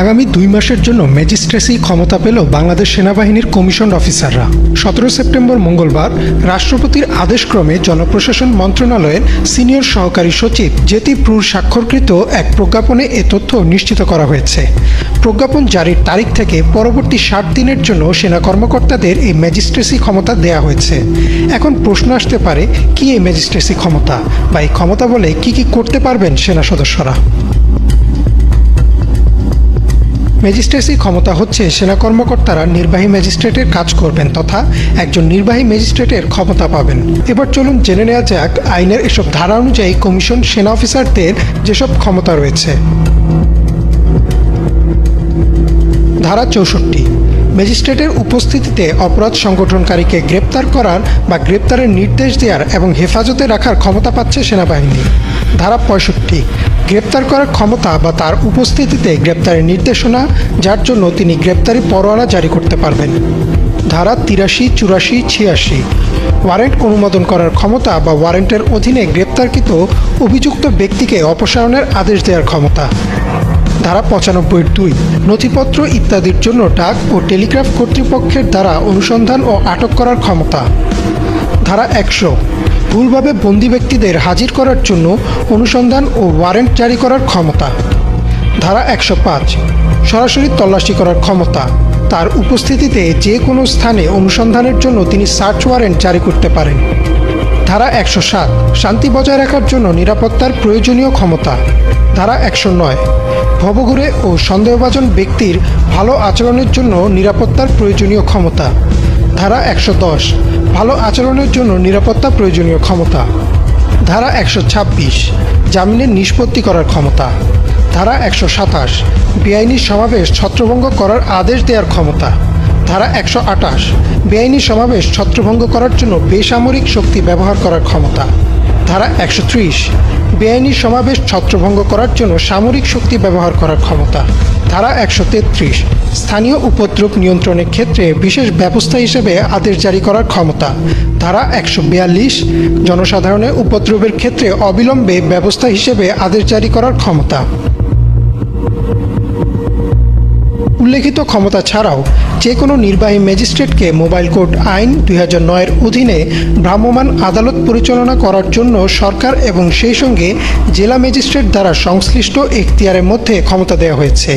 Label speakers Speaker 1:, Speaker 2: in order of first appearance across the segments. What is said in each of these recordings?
Speaker 1: আগামী দুই মাসের জন্য ম্যাজিস্ট্রেসি ক্ষমতা পেল বাংলাদেশ সেনাবাহিনীর কমিশন অফিসাররা। সতেরো সেপ্টেম্বর মঙ্গলবার রাষ্ট্রপতির আদেশক্রমে জনপ্রশাসন মন্ত্রণালয়ের সিনিয়র সহকারী সচিব জেতি প্রুর স্বাক্ষরকৃত এক প্রজ্ঞাপনে এ তথ্য নিশ্চিত করা হয়েছে। প্রজ্ঞাপন জারির তারিখ থেকে পরবর্তী ষাট দিনের জন্য সেনা কর্মকর্তাদের এই ম্যাজিস্ট্রেসি ক্ষমতা দেয়া হয়েছে। এখন প্রশ্ন আসতে পারে, কি এই ম্যাজিস্ট্রেসি ক্ষমতা? বা এই ক্ষমতা বলে কি কি করতে পারবেন সেনা সদস্যরা? ম্যাজিস্ট্রেসি ক্ষমতা হচ্ছে সেনা কর্মকর্তারা নির্বাহী ম্যাজিস্ট্রেটের কাজ করবেন তথা একজন নির্বাহী ম্যাজিস্ট্রেটের ক্ষমতা পাবেন। এবার চলুন জেনে নেওয়া যাক আইনের এসব ধারা অনুযায়ী কমিশন সেনা অফিসারদের যেসব ক্ষমতা রয়েছে। ধারা চৌষট্টি। ম্যাজিস্ট্রেটের উপস্থিতিতে অপরাধ সংগঠনকারীকে গ্রেপ্তার করার বা গ্রেপ্তারের নির্দেশ দেওয়ার এবং হেফাজতে রাখার ক্ষমতা পাচ্ছে সেনাবাহিনী। ধারা পঁয়ষট্টি। গ্রেপ্তার করার ক্ষমতা বা তার উপস্থিতিতে গ্রেপ্তারের নির্দেশনা, যার জন্য তিনি গ্রেপ্তারি পরোয়ানা জারি করতে পারবেন। ধারা তিরাশি, চুরাশি, ছিয়াশি। ওয়ারেন্ট অনুমোদন করার ক্ষমতা বা ওয়ারেন্টের অধীনে গ্রেপ্তারকৃত অভিযুক্ত ব্যক্তিকে অপসারণের আদেশ দেওয়ার ক্ষমতা। ধারা পঁচানব্বই দুই। নথিপত্র ইত্যাদির জন্য ডাক ও টেলিগ্রাফ কর্তৃপক্ষের দ্বারা অনুসন্ধান ও আটক করার ক্ষমতা। ধারা একশো। ভুলভাবে বন্দি ব্যক্তিদের হাজির করার জন্য অনুসন্ধান ও ওয়ারেন্ট জারি করার ক্ষমতা। ধারা একশো পাঁচ। সরাসরি তল্লাশি করার ক্ষমতা। তার উপস্থিতিতে যে কোনো স্থানে অনুসন্ধানের জন্য তিনি সার্চ ওয়ারেন্ট জারি করতে পারেন। ধারা একশো সাত। শান্তি বজায় রাখার জন্য নিরাপত্তার প্রয়োজনীয় ক্ষমতা। ধারা একশো নয়। ভবঘুরে ও সন্দেহভাজন ব্যক্তির ভালো আচরণের জন্য নিরাপত্তার প্রয়োজনীয় ক্ষমতা। ধারা একশো দশ, ভালো আচরণের জন্য নিরাপত্তা প্রয়োজনীয় ক্ষমতা। ধারা একশো ছাব্বিশ, জামিনের নিষ্পত্তি করার ক্ষমতা। ধারা একশো সাতাশ, বেআইনি সমাবেশ ছত্রভঙ্গ করার আদেশ দেওয়ার ক্ষমতা। ধারা একশো আটাশ, বেআইনি সমাবেশ ছত্রভঙ্গ করার জন্য বেসামরিক শক্তি ব্যবহার করার ক্ষমতা। ধারা একশো ত্রিশ বেআইনি সমাবেশ ছত্রভঙ্গ করার জন্য সামরিক শক্তি ব্যবহার করার ক্ষমতা। ধারা একশো তেত্রিশ, স্থানীয় উপদ্রব নিয়ন্ত্রণের ক্ষেত্রে বিশেষ ব্যবস্থা হিসেবে আদেশ জারি করার ক্ষমতা। ধারা একশো বিয়াল্লিশ, জনসাধারণের উপদ্রবের ক্ষেত্রে অবিলম্বে ব্যবস্থা হিসেবে আদেশ জারি করার ক্ষমতা। উল্লেখিত ক্ষমতা ছাড়াও যে কোনো নির্বাহী ম্যাজিস্ট্রেটকে মোবাইল কোড আইন দুই হাজার নয়ের অধীনে ভ্রাম্যমাণ আদালত পরিচালনা করার জন্য সরকার এবং সেই সঙ্গে জেলা ম্যাজিস্ট্রেট দ্বারা সংশ্লিষ্ট এখতিয়ারের মধ্যে ক্ষমতা দেওয়া হয়েছে।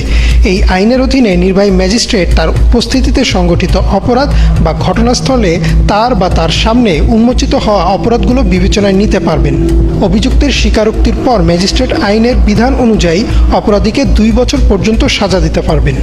Speaker 1: এই আইনের অধীনে নির্বাহী ম্যাজিস্ট্রেট তার উপস্থিতিতে সংগঠিত অপরাধ বা ঘটনাস্থলে তার বা তার সামনে উন্মোচিত হওয়া অপরাধগুলো বিবেচনায় নিতে পারবেন। অভিযুক্তের স্বীকারোক্তির পর ম্যাজিস্ট্রেট আইনের বিধান অনুযায়ী অপরাধীকে দুই বছর পর্যন্ত সাজা দিতে পারবেন।